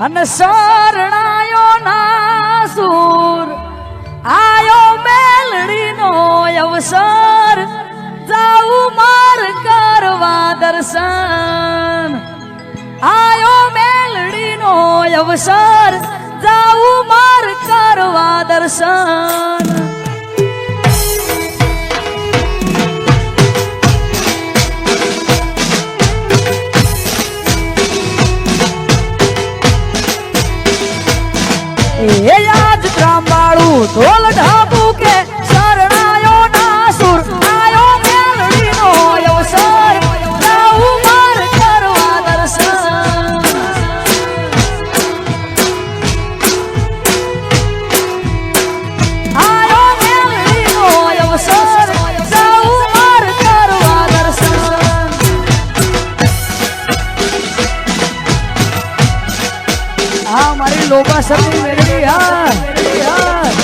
અને શરણાયો ના સુર. આયો મેલડીનો અવસર. જાઉં માર કરવા દર્શન. આયો મેલડીનો અવસર. જાઉં માર કરવા દર્શન. ઢોલ ઢાબુ કે શરણાયો ના સુર આયો મેલડીનો અવસર. જાઉં માર કરવા દર્શન. આયો મેલડીનો અવસર. જાઉં માર મારી હા મેળવી હા.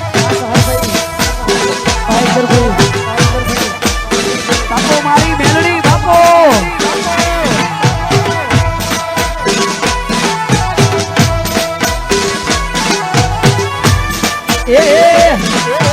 Yeah.